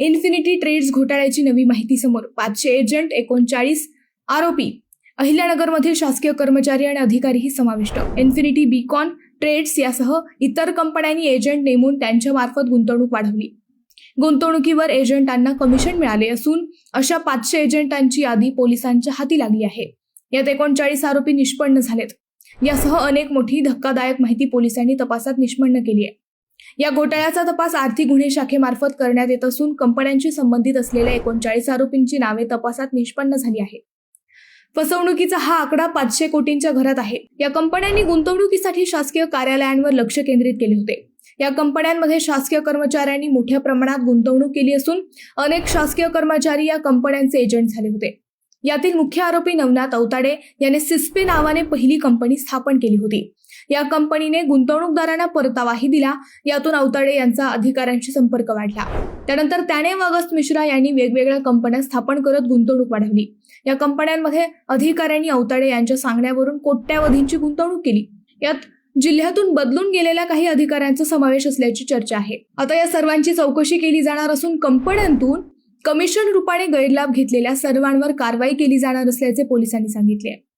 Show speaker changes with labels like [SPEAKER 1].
[SPEAKER 1] Infinity trades घोटाळ्याची नवी माहिती समोर. पाचशे एजंट एकोणचाळीस आरोपी. अहिल्यानगरमधील शासकीय कर्मचारी आणि अधिकारीही समाविष्ट. इन्फिनिटी बीकॉन ट्रेड्स यासह इतर कंपन्यांनी एजंट नेमून त्यांच्या मार्फत गुंतवणूक वाढवली. गुंतवणुकीवर एजंटांना कमिशन मिळाले असून अशा पाचशे एजंटांची यादी पोलिसांच्या हाती लागली आहे. यात एकोणचाळीस आरोपी निष्पन्न झालेत. यासह अनेक मोठी धक्कादायक माहिती पोलिसांनी तपासात निष्पन्न केली आहे. या घोटाळ्याचा तपास आर्थिक गुन्हे शाखेमार्फत करण्यात येत असून कंपन्यांशी संबंधित असलेल्या एकोणचाळीस आरोपींची नावे तपासात निष्पन्न झाली आहेत. फसवणुकीचा हा आकडा पाचशे कोटींच्या घरात आहे. या कंपन्यांनी गुंतवणुकीसाठी शासकीय कार्यालयांवर लक्ष केंद्रित केले होते. या कंपन्यांमध्ये शासकीय कर्मचाऱ्यांनी मोठ्या प्रमाणात गुंतवणूक केली असून अनेक शासकीय कर्मचारी या कंपन्यांचे एजंट झाले होते. यातील मुख्य आरोपी नवनाथ अवताडे याने सिस्पे नावाने पहिली कंपनी स्थापन केली होती. या कंपनीने गुंतवणूकदारांना परतावाही दिला. यातून अवताडे यांचा अधिकाऱ्यांशी संपर्क वाढला. त्यानंतर त्याने व अगस्त मिश्रा यांनी वेगवेगळ्या कंपन्या स्थापन करत गुंतवणूक वाढवली. या कंपन्यांमध्ये अधिकाऱ्यांनी अवताडे यांच्या सांगण्यावरून कोट्यावधींची गुंतवणूक केली. यात जिल्ह्यातून बदलून गेलेल्या काही अधिकाऱ्यांचा समावेश असल्याची चर्चा आहे. आता या सर्वांची चौकशी केली जाणार असून कंपन्यांतून कमिशन रूपाने गैरलाभ घेतलेल्या सर्वांवर कारवाई केली जाणार असल्याचे पोलिसांनी सांगितले.